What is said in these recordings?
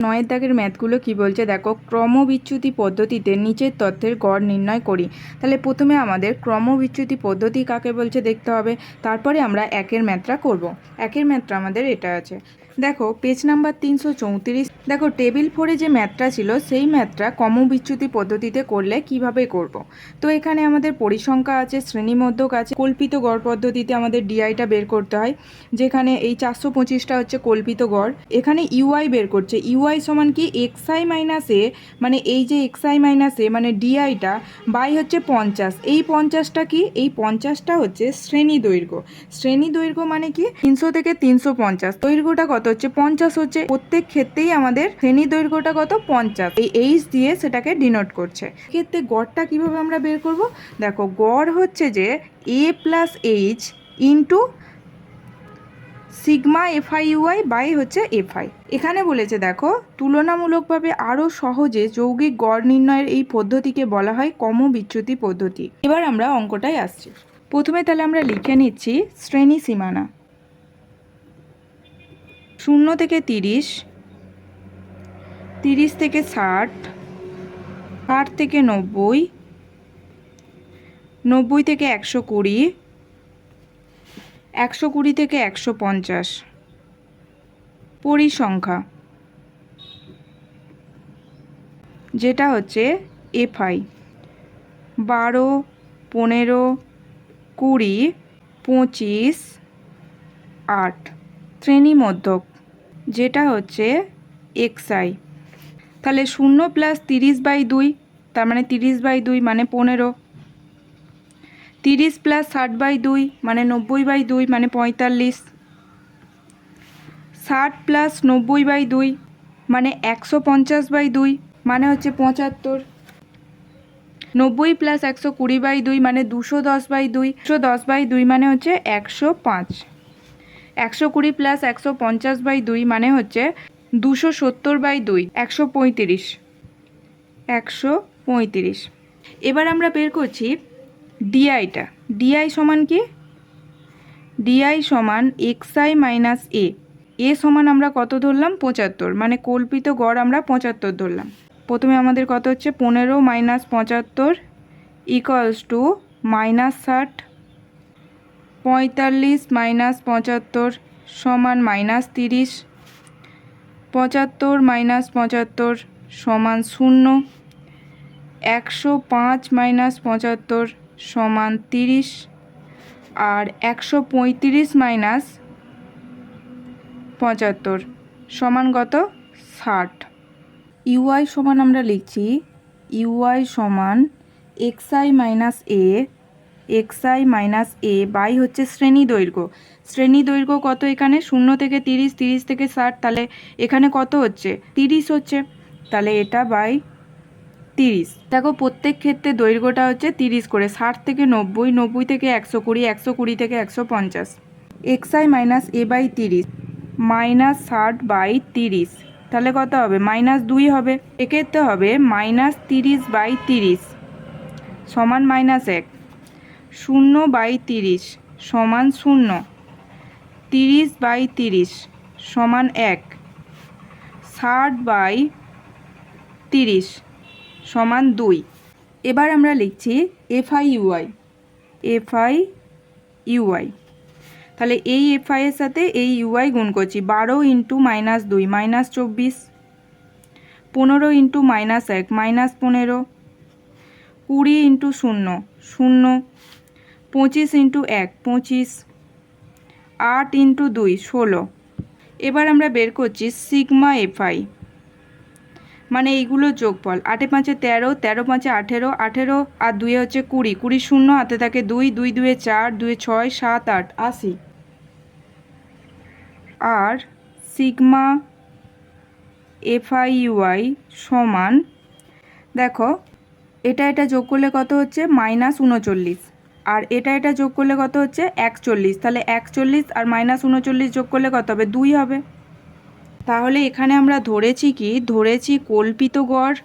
নয়ের দাগের ম্যাথগুলো কি বলছে? দেখো, ক্রমবিচ্যুতি পদ্ধতিতে নিচের তথ্যের গড় নির্ণয় করি। তাহলে প্রথমে আমাদের ক্রমবিচ্যুতি পদ্ধতি কাকে বলছে দেখতে হবে। তারপরে আমরা একের ম্যাথটা করব। একের ম্যাথটা আমাদের এটা আছে। দেখো, পেজ নাম্বার তিনশো চৌত্রিশ। দেখো, টেবিল ফোরে যে ম্যাথটা ছিল, সেই ম্যাথটা ক্রমবিচ্যুতি পদ্ধতিতে করলে কীভাবে করব। তো এখানে আমাদের পরিসংখ্যা আছে, শ্রেণীমধ্যক আছে, কল্পিত গড় পদ্ধতিতে আমাদের ডিআইটা বের করতে হয়। যেখানে এই চারশো পঁচিশটা হচ্ছে কল্পিত গড়। এখানে ইউআই বের করছে। ইউআই সমান কি? এক্স আই মাইনাস এ মানে এই যে এক্স আই মাইনাস এ মানে ডিআইটা বাই হচ্ছে পঞ্চাশ। এই পঞ্চাশটা কি? এই পঞ্চাশটা হচ্ছে শ্রেণি দৈর্ঘ্য। শ্রেণি দৈর্ঘ্য মানে কি? তিনশো থেকে তিনশো পঞ্চাশ। দৈর্ঘ্যটা কত হচ্ছে? পঞ্চাশ হচ্ছে। প্রত্যেক ক্ষেত্রেই আমাদের শ্রেণি দৈর্ঘ্যটা কত? পঞ্চাশ। এই এইচ দিয়ে সেটাকে ডিনোট করছে। ক্ষেত্রে গড়টা কীভাবে আমরা বের করব? দেখো, গড় হচ্ছে যে A plus H into sigma F I U I by হচ্ছে এফআই। এখানে বলেছে, দেখো, তুলনামূলকভাবে আরও সহজে যৌগিক গড় নির্ণয়ের এই পদ্ধতিকে বলা হয় বিচ্যুতি পদ্ধতি। এবার আমরা অঙ্কটায় আসছি। প্রথমে তাহলে আমরা লিখে নিচ্ছি শ্রেণি সীমানা। শূন্য থেকে তিরিশ তিরিশ থেকে ষাট ষাট থেকে নব্বই নব্বই থেকে একশো কুড়ি একশো কুড়ি থেকে একশো পঞ্চাশ। পরিসংখ্যা। যেটা হচ্ছে এফআই। বারো, পনেরো, কুড়ি, পঁচিশ, আট। শ্রেণীমধ্যক যেটা হচ্ছে এক্সআই তাহলে শূন্য প্লাস তিরিশ বাই দুই, তার মানে তিরিশ বাই দুই মানে পনেরো। তিরিশ প্লাস ষাট বাই দুই মানে নব্বই বাই দুই মানে পঁয়তাল্লিশ। ষাট প্লাস নব্বই বাই দুই মানে একশো পঞ্চাশ বাই দুই মানে হচ্ছে পঁচাত্তর। নব্বই প্লাস একশো কুড়ি বাই দুই মানে দুশো দশ বাই দুই, দুশো দশ বাই দুই মানে হচ্ছে একশো পাঁচ। একশো কুড়ি প্লাস একশো পঞ্চাশ বাই দুই মানে হচ্ছে দুশো সত্তর বাই দুই, একশো পঁয়ত্রিশ। একশো পঁয়ত্রিশ। এবার আমরা বের করছি ডিআইটা ডিআই সমান কি? ডিআই সমান X I minus A A সমান আমরা কত ধরলাম? পঁচাত্তর। মানে কল্পিত গড় আমরা পঁচাত্তর ধরলাম। প্রথমে আমাদের কত হচ্ছে? পনেরো মাইনাস পঁচাত্তর ইকুয়ালস টু মাইনাস ষাট। পঁয়তাল্লিশ মাইনাস পঁচাত্তর সমান মাইনাস তিরিশ। পঁচাত্তর মাইনাস পঁচাত্তর সমান শূন্য। একশো পাঁচ মাইনাস পঁচাত্তর সমান তিরিশ আর একশো পঁয়ত্রিশ মাইনাস পঁচাত্তর, সমান কত? ষাট। ইউআই সমান আমরা লিখছি ইউআই সমান X I minus A, X I minus A by হচ্ছে শ্রেণি দৈর্ঘ্য। শ্রেণি দৈর্ঘ্য কত এখানে? শূন্য থেকে তিরিশ তিরিশ থেকে ষাট, তাহলে এখানে কত হচ্ছে? তিরিশ হচ্ছে। তাহলে এটা বাই তিরিশ। দেখো প্রত্যেক ক্ষেত্রে দৈর্ঘ্যটা হচ্ছে তিরিশ করে, ষাট থেকে নব্বই নব্বই থেকে একশো কুড়ি একশো কুড়ি থেকে একশো পঞ্চাশ। X I minus A by তিরিশ মাইনাস ষাট বাই তিরিশ। তাহলে কত হবে? মাইনাস দুই হবে। এক্ষেত্রে হবে মাইনাস তিরিশ বাই তিরিশ, সমান মাইনাস এক। শূন্য বাই তিরিশ, সমান শূন্য। তিরিশ বাই তিরিশ, সমান এক। ষাট বাই তিরিশ সমান দুই। এবার আমরা লিখছি এফআই ইউআই এফআই ইউআই তাহলে এই এফআই এর সাথে এই ইউআই গুণ করছি, বারো ইন্টু মাইনাস দুই, মাইনাস চব্বিশ, পনেরো ইন্টু মাইনাস এক, মাইনাস পনেরো, কুড়ি ইন্টু শূন্য শূন্য, পঁচিশ ইন্টু এক, পঁচিশ, আট ইন্টু দুই, ষোলো। এবার আমরা বের করছি সিগমা এফআই মানে এইগুলো যোগফল। আটে পাঁচে তেরো তেরো পাঁচে আঠেরো আঠেরো আর দুয়ে হচ্ছে কুড়ি। কুড়ি শূন্য, হাতে থাকে দুই দুই দুয়ে চার, দুয়ে ছয়, সাত, আট, আশি। আর সিগমা এফআইউআই সমান, দেখো, এটা এটা যোগ করলে কত হচ্ছে? মাইনাস উনচল্লিশ। আর এটা এটা যোগ করলে কত হচ্ছে? একচল্লিশ। তাহলে একচল্লিশ আর মাইনাস উনচল্লিশ যোগ করলে কত হবে? দুই হবে। তাহলে এখানে আমরা ধরেছি কি? ধরেছি কল্পিত গড়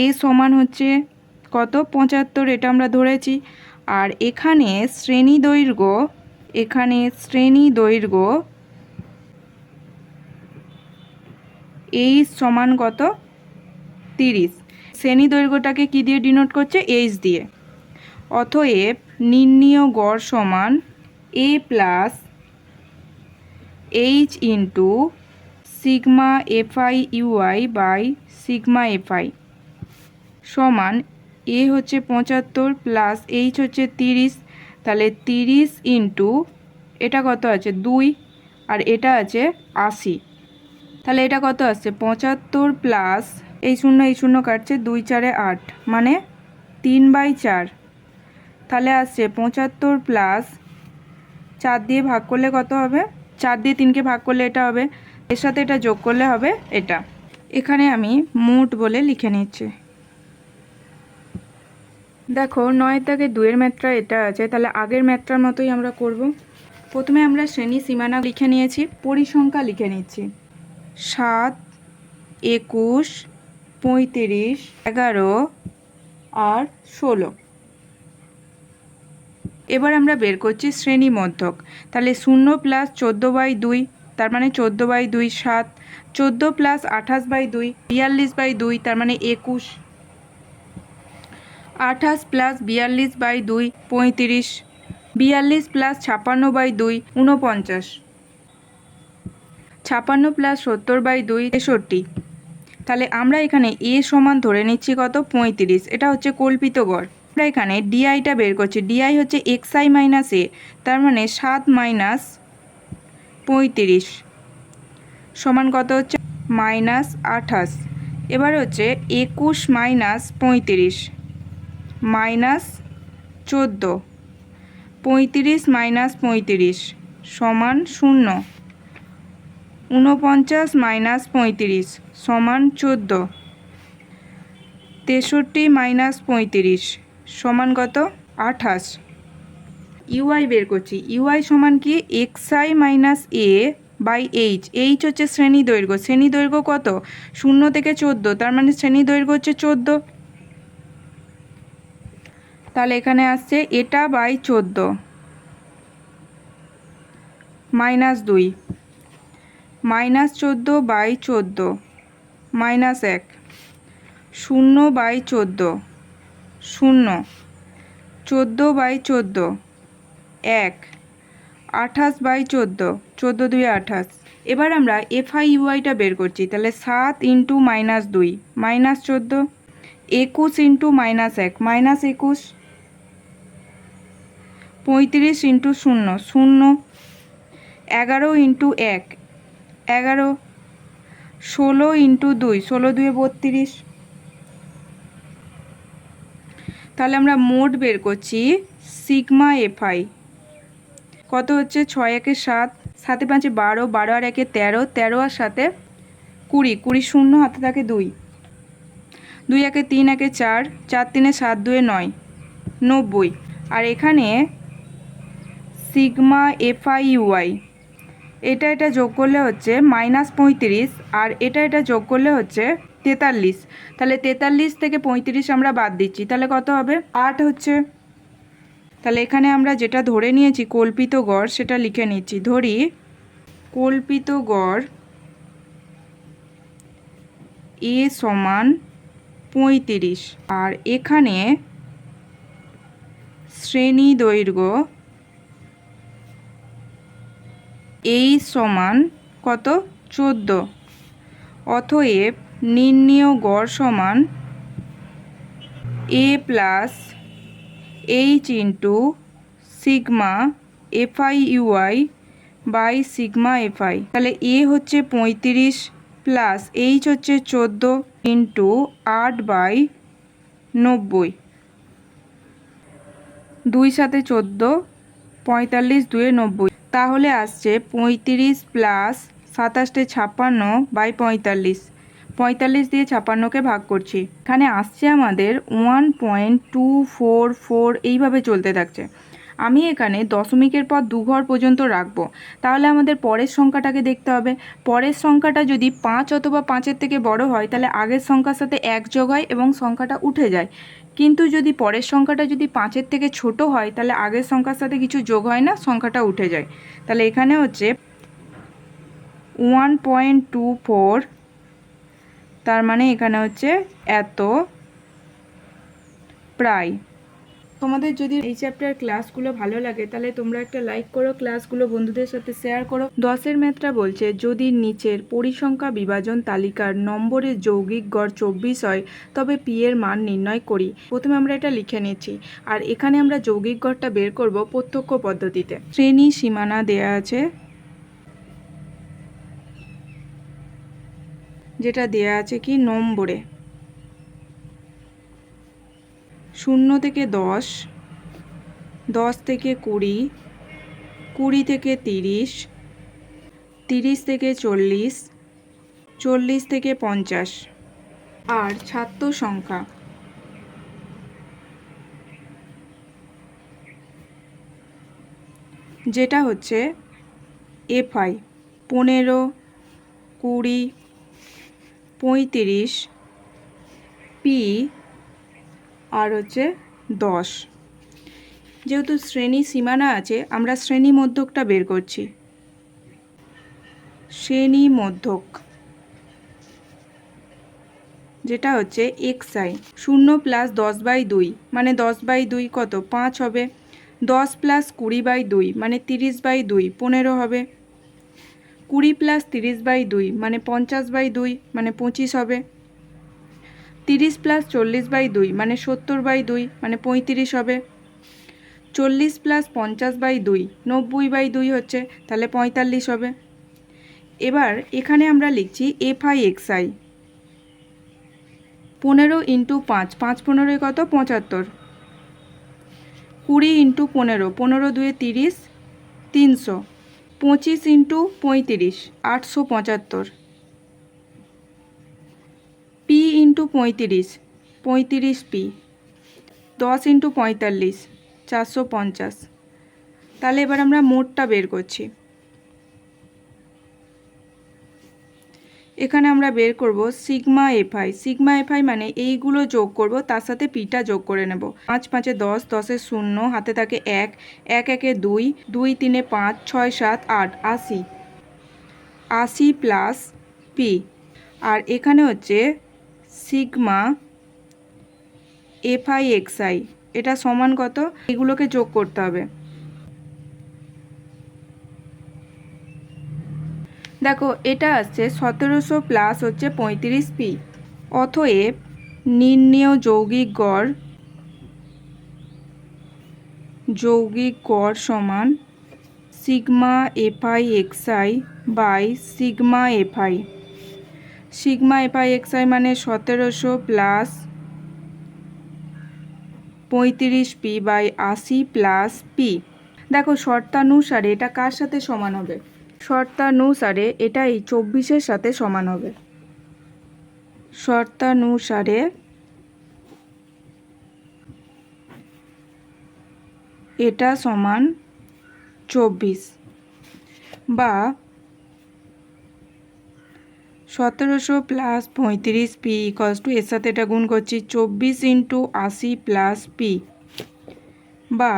এ সমান হচ্ছে কত? পঁচাত্তর, এটা আমরা ধরেছি। আর এখানে শ্রেণি দৈর্ঘ্য, এখানে শ্রেণি দৈর্ঘ্য এইচ সমান কত? তিরিশ। শ্রেণি দৈর্ঘ্যটাকে কী দিয়ে ডিনোট করছে? এইচ দিয়ে। অতএব নির্ণীয় গড় সমান A plus H into sigma F I U I by sigma F I সমান এ হচ্ছে পঁচাত্তর প্লাস এইচ হচ্ছে তিরিশ। তাহলে তিরিশ ইন্টু এটা কত আছে? দুই। আর এটা আছে আশি। তাহলে এটা কত আসছে? পঁচাত্তর প্লাস এই শূন্য এই শূন্য কাটছে দুই চারে আট। মানে তিন বাই চার। তাহলে আসছে পঁচাত্তর প্লাস চার দিয়ে ভাগ করলে কত হবে? চার দিয়ে তিনকে ভাগ করলে এটা হবে। এর সাথে এটা যোগ করলে হবে এটা। এখানে আমি মোট বলে লিখে নিচ্ছি। দেখো, নয় থেকে দুয়ের ম্যাথটা এটা আছে। তাহলে আগের ম্যাথটার মতোই আমরা করব। প্রথমে আমরা শ্রেণি সীমানা লিখে নিয়েছি, পরিসংখ্যা লিখে নিচ্ছি। সাত, একুশ, পঁয়ত্রিশ, এগারো আর ষোলো। এবার আমরা বের করছি শ্রেণি মধ্যক। তাহলে শূন্য প্লাস চোদ্দ বাই দুই, তার মানে চোদ্দ বাই দুই সাত, চোদ্দ প্লাস আঠাশ বাই দুই, বিয়াল্লিশ বাই দুই, তার মানে একুশ। আঠাশ প্লাস বিয়াল্লিশ বাই দুই, পঁয়ত্রিশ। বিয়াল্লিশ প্লাস ছাপ্পান্ন বাই দুই, ঊনপঞ্চাশ। ছাপ্পান্ন প্লাস সত্তর বাই দুই, তেষট্টি। তাহলে আমরা এখানে এ সমান ধরে নিচ্ছি কত? পঁয়ত্রিশ। এটা হচ্ছে কল্পিত গড়। আমরা এখানে ডিআইটা বের করছি। ডিআই হচ্ছে এক্স আই মাইনাস এ তার মানে সাত মাইনাস পঁয়ত্রিশ, সমান কত হচ্ছে? মাইনাস আঠাশ। এবার হচ্ছে একুশ মাইনাস পঁয়ত্রিশ মাইনাস চোদ্দ, পঁয়ত্রিশ মাইনাস পঁয়ত্রিশ, সমান শূন্য, ঊনপঞ্চাশ মাইনাস পঁয়ত্রিশ, সমান চোদ্দ, তেষট্টি মাইনাস পঁয়ত্রিশ সমান কত? আঠাশ। ইউআই বের করছি। ইউআই সমান কি? X I minus A by H H হচ্ছে শ্রেণি দৈর্ঘ্য। শ্রেণি দৈর্ঘ্য কত? শূন্য থেকে চোদ্দ। তার মানে শ্রেণি দৈর্ঘ্য হচ্ছে চোদ্দ। তাহলে এখানে আসছে এটা বাই চোদ্দ। মাইনাস দুই। মাইনাস চোদ্দ বাই চোদ্দ। মাইনাস এক। শূন্য বাই চোদ্দ। শূন্য। চোদ্দ বাই চোদ্দ, এক। আঠাশ বাই চোদ্দ চোদ্দ দুই আঠাশ। এবার আমরা এফআই ইউআইটা বের করছি, তাহলে সাত ইন্টু মাইনাস দুই, মাইনাস চোদ্দ, একুশ ইন্টু মাইনাস এক, মাইনাস একুশ, পঁয়ত্রিশ ইন্টু শূন্য শূন্য, এগারো ইন্টু এক, এগারো, ষোলো ইন্টু দুই, ষোলো দুয়ে বত্রিশ তাহলে আমরা মোট বের করছি সিগমা এফআই। কত হচ্ছে? ছয় একে সাত, সাতে পাঁচে বারো বারো আর একে তেরো তেরো আর সাথে কুড়ি কুড়ি শূন্য, হাতে থাকে দুই। দুই একে তিন একে চার চার তিনে সাত, দুয়ে নয়, নব্বই। আর এখানে সিগমা এফআই ইউআই এটা এটা যোগ করলে হচ্ছে মাইনাস পঁয়ত্রিশ, আর এটা এটা যোগ করলে হচ্ছে তেতাল্লিশ। তাহলে তেতাল্লিশ থেকে পঁয়ত্রিশ আমরা বাদ দিচ্ছি। তাহলে কত হবে? আট হচ্ছে। তাহলে এখানে আমরা যেটা ধরে নিয়েছি, কল্পিত গড়, সেটা লিখে নিচ্ছি। ধরি, কল্পিত গড় এ সমান পঁয়ত্রিশ। আর এখানে শ্রেণি দৈর্ঘ্য এই সমান কত? চোদ্দ। অতএব নির্ণীয় গড় সমান A plus H into sigma F I U I by sigma F I তাহলে এ হচ্ছে পঁয়ত্রিশ প্লাস এইচ হচ্ছে চোদ্দ ইন্টু আট বাই নব্বই। দুই সাথে চোদ্দ, পঁয়তাল্লিশ দুয়ে নব্বই। তাহলে আসছে পঁয়ত্রিশ প্লাস সাতাশটে ছাপ্পান্ন বাই পঁয়তাল্লিশ। পঁয়তাল্লিশ দিয়ে ছাপ্পান্নকে ভাগ করছি। এখানে আসছে আমাদের one point two four four এইভাবে চলতে থাকছে। আমি এখানে দশমিকের পর দু ঘর পর্যন্ত রাখব। তাহলে আমাদের পরের সংখ্যাটাকে দেখতে হবে। পরের সংখ্যাটা যদি পাঁচ অথবা পাঁচের থেকে বড় হয়, তাহলে আগের সংখ্যার সাথে এক যোগ হয় এবং সংখ্যাটা উঠে যায়। কিন্তু যদি পরের সংখ্যাটা যদি পাঁচের থেকে ছোট হয়, তাহলে আগের সংখ্যার সাথে কিছু যোগ হয় না, সংখ্যাটা উঠে যায়। তাহলে এখানে হচ্ছে ওয়ান পয়েন্ট টু ফোর তার মানে এখানে হচ্ছে এত প্রায়। তোমাদের যদি এই চ্যাপ্টার ক্লাসগুলো ভালো লাগে, তাহলে তোমরা একটা লাইক করো ক্লাসগুলো বন্ধুদের সাথে শেয়ার করো। দশের ম্যাথটা বলছে, যদি নিচের পরিসংখ্যা বিভাজন তালিকার নম্বরের যৌগিক গড় চব্বিশ হয়, তবে পি এর মান নির্ণয় করি। প্রথমে আমরা এটা লিখে নিচ্ছি। আর এখানে আমরা যৌগিক গড়টা বের করব প্রত্যক্ষ পদ্ধতিতে। শ্রেণি সীমানা দেয়া আছে। যেটা দেয়া আছে কি নম্বরে। শূন্য থেকে দশ দশ থেকে কুড়ি কুড়ি থেকে তিরিশ তিরিশ থেকে চল্লিশ চল্লিশ থেকে পঞ্চাশ। আর ছাত্র সংখ্যা। যেটা হচ্ছে এফআই। পনেরো, কুড়ি পঁয়ত্রিশ পি আর হচ্ছে দশ। যেহেতু শ্রেণি সীমানা আছে, আমরা শ্রেণি মধ্যকটা বের করছি। শ্রেণি মধ্যক, যেটা হচ্ছে এক্স আই শূন্য প্লাস দশ বাই দুই মানে দশ বাই দুই কত? পাঁচ হবে। দশ প্লাস কুড়ি বাই দুই মানে তিরিশ বাই দুই, পনেরো হবে। কুড়ি প্লাস তিরিশ বাই দুই মানে পঞ্চাশ বাই দুই মানে পঁচিশ হবে। তিরিশ প্লাস চল্লিশ বাই দুই মানে সত্তর বাই দুই মানে পঁয়ত্রিশ হবে। চল্লিশ প্লাস পঞ্চাশ বাই দুই, নব্বই বাই দুই হচ্ছে, তাহলে পঁয়তাল্লিশ হবে। এবার এখানে আমরা লিখছি এফ আই এক্স আই পনেরো ইন্টু পাঁচ পাঁচ পনেরোয় কত? পঁচাত্তর। কুড়ি ইন্টু পনেরো পনেরো দুয়ে তিরিশ, তিনশো। পঁচিশ ইন্টু পঁয়ত্রিশ, আটশো পঁচাত্তর। পি ইন্টু পঁয়ত্রিশ পঁয়ত্রিশ পি। দশ ইন্টু পঁয়তাল্লিশ, চারশো পঞ্চাশ। তাহলে এবার আমরা মোটটা বের করছি। এখানে আমরা বের করব সিগমা এফআই। সিগমা এফআই মানে এইগুলো যোগ করব, তার সাথে পিটা যোগ করে নেব। পাঁচ পাঁচে দশ, দশে শূন্য, হাতে থাকে এক এক একে দুই দুই তিনে পাঁচ, ছয় সাত আট, আশি। আশি প্লাস পি। আর এখানে হচ্ছে সিগমা এফআই এক্সআই এটা সমান কত? এগুলোকে যোগ করতে হবে। দেখো, এটা আসছে সতেরোশো প্লাস হচ্ছে পঁয়ত্রিশ পি। অথএব নির্ণেয় যৌগিক গড় যৌগিক গড় সমান sigma F I X I by sigma F I. Sigma F I X I মানে সতেরোশো প্লাস পঁয়ত্রিশ পি বাই আশি প্লাস পি। দেখো, শর্তানুসারে এটা কার সাথে সমান হবে? শর্তানুসারে এটা এই চব্বিশের সাথে সমান হবে। শর্তানুসারে এটা সমান চব্বিশ বা সতেরোশো প্লাস পঁয়ত্রিশ পি ইকলস টু এর সাথে এটা গুণ করছি চব্বিশ ইন্টু আশি প্লাস পি বা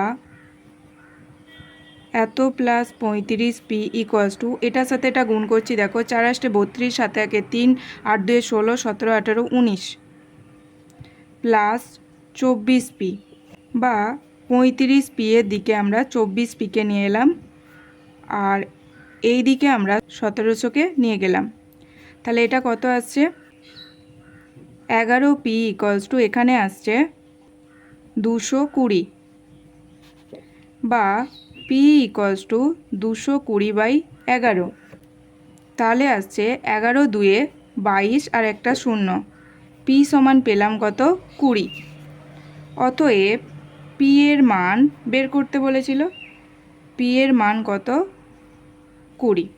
এত প্লাস পঁয়ত্রিশ পি ইকোয়ালস টু এটার সাথে এটা গুণ করছি, দেখো, চার আষ্টে বত্রিশ সাথে একে তিন, আট দুয়ে ষোলো, সতেরো, আঠেরো, উনিশ। প্লাস চব্বিশ পি বা পঁয়ত্রিশ পি এর দিকে আমরা চব্বিশ পিকে নিয়ে এলাম, আর এই দিকে আমরা সতেরোশোকে নিয়ে গেলাম। তাহলে এটা কত আসছে? এগারো পি ইকলস টু এখানে আসছে দুশো কুড়ি। বা পি ইকস টু দুশো কুড়ি বাই এগারো। তাহলে আসছে এগারো দুয়ে বাইশ আর একটা শূন্য। পি সমান পেলাম কত? কুড়ি। অতএব পি এর মান বের করতে বলেছিল। পি এর মান কত? কুড়ি।